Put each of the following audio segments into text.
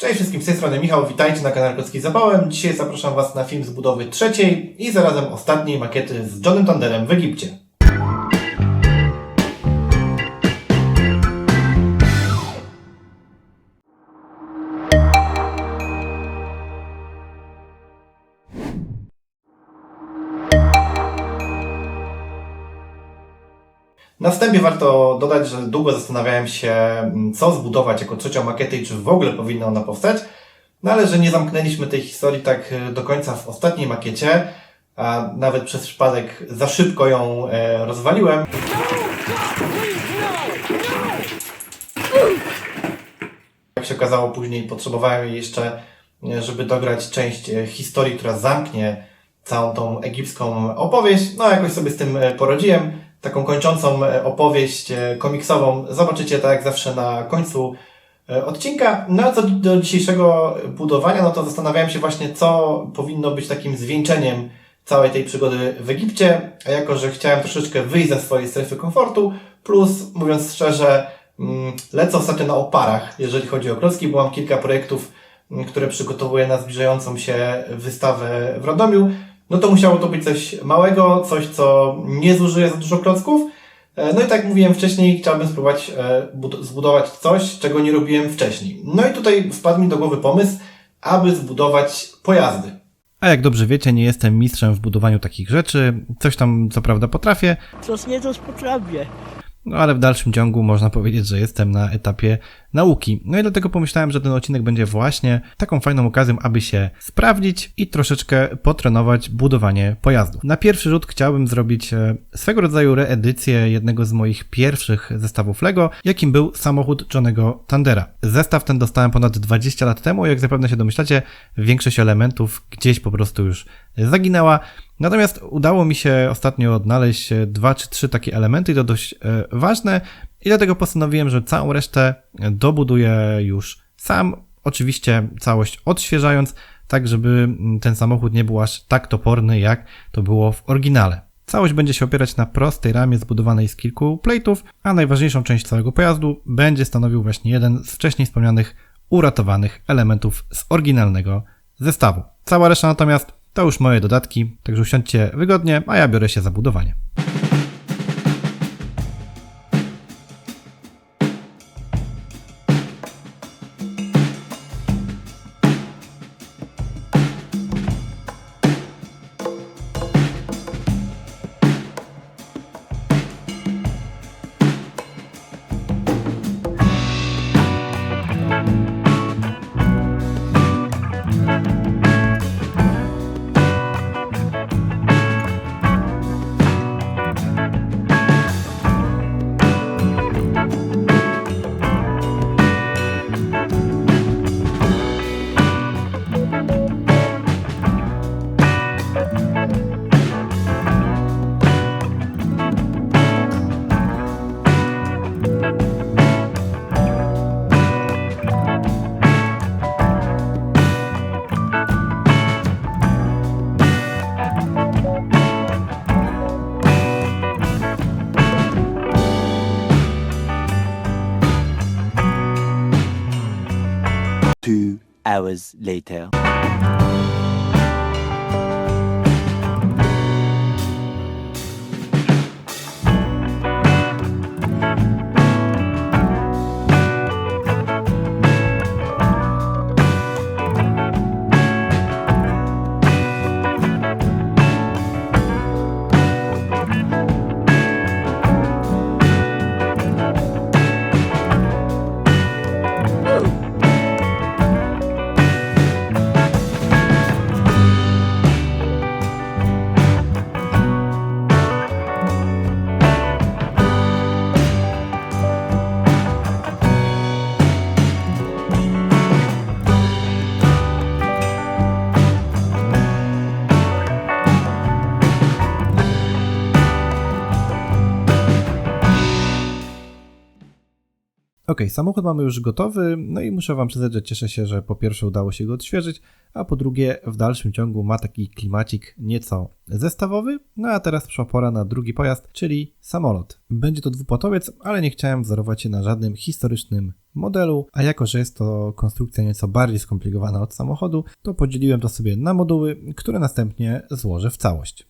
Cześć wszystkim, z tej strony Michał, witajcie na kanale Klocki z Zapałem. Dzisiaj zapraszam Was na film z budowy trzeciej i zarazem ostatniej makiety z Johnem Tanderem w Egipcie. Na wstępie warto dodać, że długo zastanawiałem się, mm, co zbudować jako trzecią makietę i czy w ogóle powinna ona powstać. No ale że nie zamknęliśmy tej historii tak e, do końca w ostatniej makiecie, a nawet przez przypadek za szybko ją e, rozwaliłem. Jak się okazało później, potrzebowałem jeszcze, e, żeby dograć część e, historii, która zamknie całą tą egipską opowieść. No, jakoś sobie z tym poradziłem. Taką kończącą e, opowieść e, komiksową zobaczycie tak jak zawsze na końcu e, odcinka. No a co do dzisiejszego budowania, no to zastanawiałem się właśnie, co powinno być takim zwieńczeniem całej tej przygody w Egipcie. A jako, że chciałem troszeczkę wyjść ze swojej strefy komfortu, plus mówiąc szczerze, mm, lecę ostatnio na oparach, jeżeli chodzi o klocki, bo mam kilka projektów, mm, które przygotowuję na zbliżającą się wystawę w Radomiu. No to musiało to być coś małego, coś, co nie zużyje za dużo klocków. E, No i tak jak mówiłem wcześniej, chciałbym spróbować e, bud- zbudować coś, czego nie robiłem wcześniej. No i tutaj wpadł mi do głowy pomysł, aby zbudować pojazdy. A jak dobrze wiecie, nie jestem mistrzem w budowaniu takich rzeczy. Coś tam co prawda potrafię, Coś nie to potrafię. no ale w dalszym ciągu można powiedzieć, że jestem na etapie nauki. No i dlatego pomyślałem, że ten odcinek będzie właśnie taką fajną okazją, aby się sprawdzić i troszeczkę potrenować budowanie pojazdów. Na pierwszy rzut chciałbym zrobić e, swego rodzaju reedycję jednego z moich pierwszych zestawów LEGO, jakim był samochód Johnego Tandera. Zestaw ten dostałem ponad 20 lat temu, jak zapewne się domyślacie, większość elementów gdzieś po prostu już zaginęła. Natomiast udało mi się ostatnio odnaleźć e, dwa czy trzy takie elementy i to dość e, ważne i dlatego postanowiłem, że całą resztę dobuduję już sam. Oczywiście całość odświeżając, tak żeby ten samochód nie był aż tak toporny, jak to było w oryginale. Całość będzie się opierać na prostej ramie zbudowanej z kilku plate'ów, a najważniejszą część całego pojazdu będzie stanowił właśnie jeden z wcześniej wspomnianych uratowanych elementów z oryginalnego zestawu. Cała reszta natomiast to już moje dodatki, także usiądźcie wygodnie, a ja biorę się za budowanie. Hours later. Ok, samochód mamy już gotowy, no i muszę Wam przyznać, że cieszę się, że po pierwsze udało się go odświeżyć, a po drugie w dalszym ciągu ma taki klimacik nieco zestawowy. No a teraz przyszła pora na drugi pojazd, czyli samolot. Będzie to dwupłatowiec, ale nie chciałem wzorować się na żadnym historycznym modelu, a jako, że jest to konstrukcja nieco bardziej skomplikowana od samochodu, to podzieliłem to sobie na moduły, które następnie złożę w całość.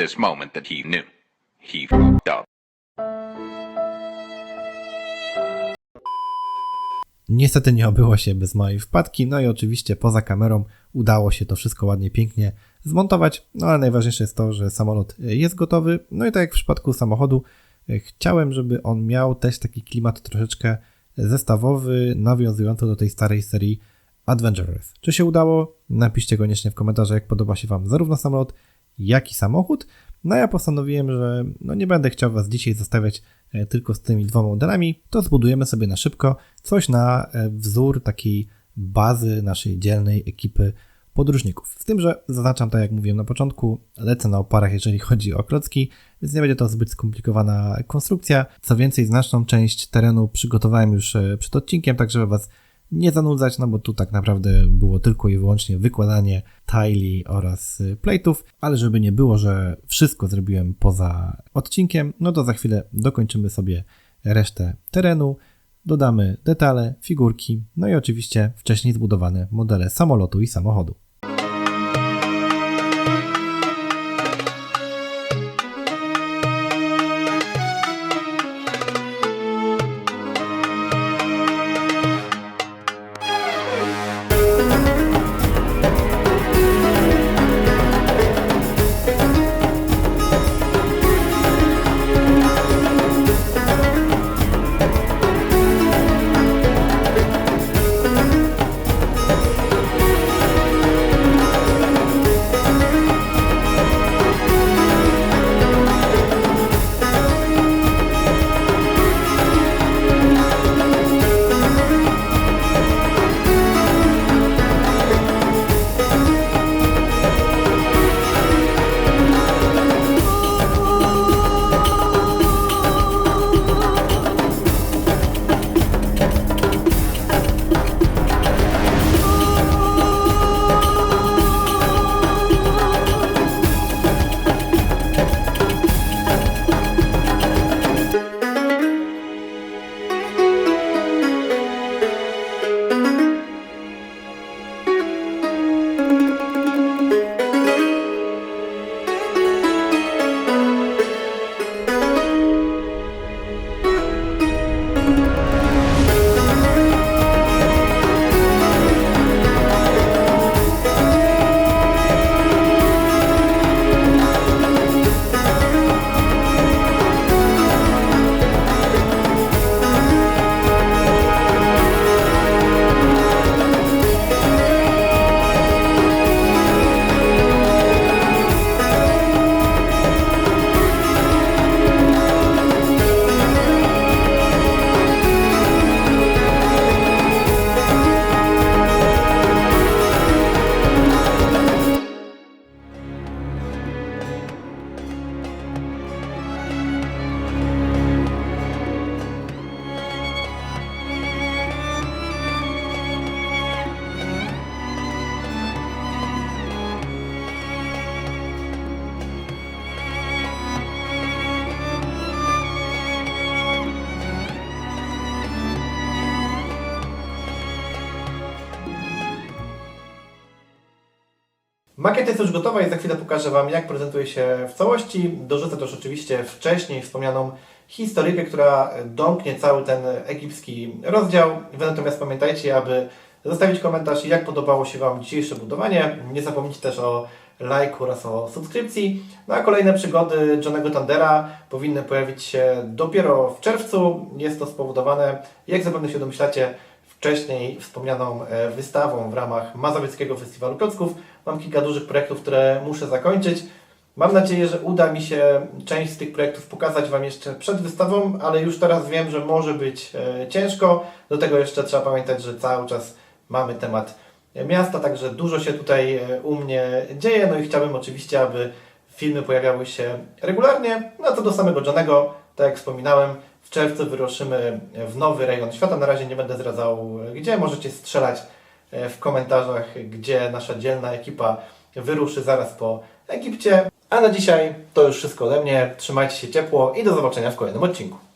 This moment that he knew. He fucked up. Niestety nie obyło się bez mojej wpadki, no i oczywiście poza kamerą udało się to wszystko ładnie, pięknie zmontować, no ale najważniejsze jest to, że samolot jest gotowy, no i tak jak w przypadku samochodu, e, chciałem, żeby on miał też taki klimat troszeczkę zestawowy, nawiązujący do tej starej serii Adventure Earth. Czy się udało? Napiszcie koniecznie w komentarzach, jak podoba się Wam zarówno samolot, jak i samochód. No ja postanowiłem, że no nie będę chciał Was dzisiaj zostawiać e, tylko z tymi dwoma modelami, to zbudujemy sobie na szybko coś na e, wzór takiej bazy naszej dzielnej ekipy podróżników. Z tym, że zaznaczam, tak jak mówiłem na początku, lecę na oparach, jeżeli chodzi o klocki, więc nie będzie to zbyt skomplikowana konstrukcja. Co więcej, znaczną część terenu przygotowałem już e, przed odcinkiem, tak żeby Was nie zanudzać, no bo tu tak naprawdę było tylko i wyłącznie wykładanie tile oraz y, plate'ów, ale żeby nie było, że wszystko zrobiłem poza odcinkiem, no to za chwilę dokończymy sobie resztę terenu, dodamy detale, figurki, no i oczywiście wcześniej zbudowane modele samolotu i samochodu. Makieta jest już gotowa i za chwilę pokażę Wam, jak prezentuje się w całości. Dorzucę też oczywiście wcześniej wspomnianą historykę, która domknie cały ten egipski rozdział. Wy natomiast pamiętajcie, aby zostawić komentarz, jak podobało się Wam dzisiejsze budowanie. Nie zapomnijcie też o lajku oraz o subskrypcji. No a kolejne przygody Johnego Tandera powinny pojawić się dopiero w czerwcu. Jest to spowodowane, jak zapewne się domyślacie, wcześniej wspomnianą e, wystawą w ramach Mazowieckiego Festiwalu Klocków. Mam kilka dużych projektów, które muszę zakończyć. Mam nadzieję, że uda mi się część z tych projektów pokazać Wam jeszcze przed wystawą, ale już teraz wiem, że może być e, ciężko. Do tego jeszcze trzeba pamiętać, że cały czas mamy temat miasta, także dużo się tutaj e, u mnie dzieje. No i chciałbym oczywiście, aby filmy pojawiały się regularnie. No co do samego Johnego, tak jak wspominałem, w czerwcu wyruszymy w nowy rejon świata. Na razie nie będę zdradzał gdzie. Możecie strzelać e, w komentarzach, gdzie nasza dzielna ekipa wyruszy zaraz po Egipcie. A na dzisiaj to już wszystko ode mnie. Trzymajcie się ciepło i do zobaczenia w kolejnym odcinku.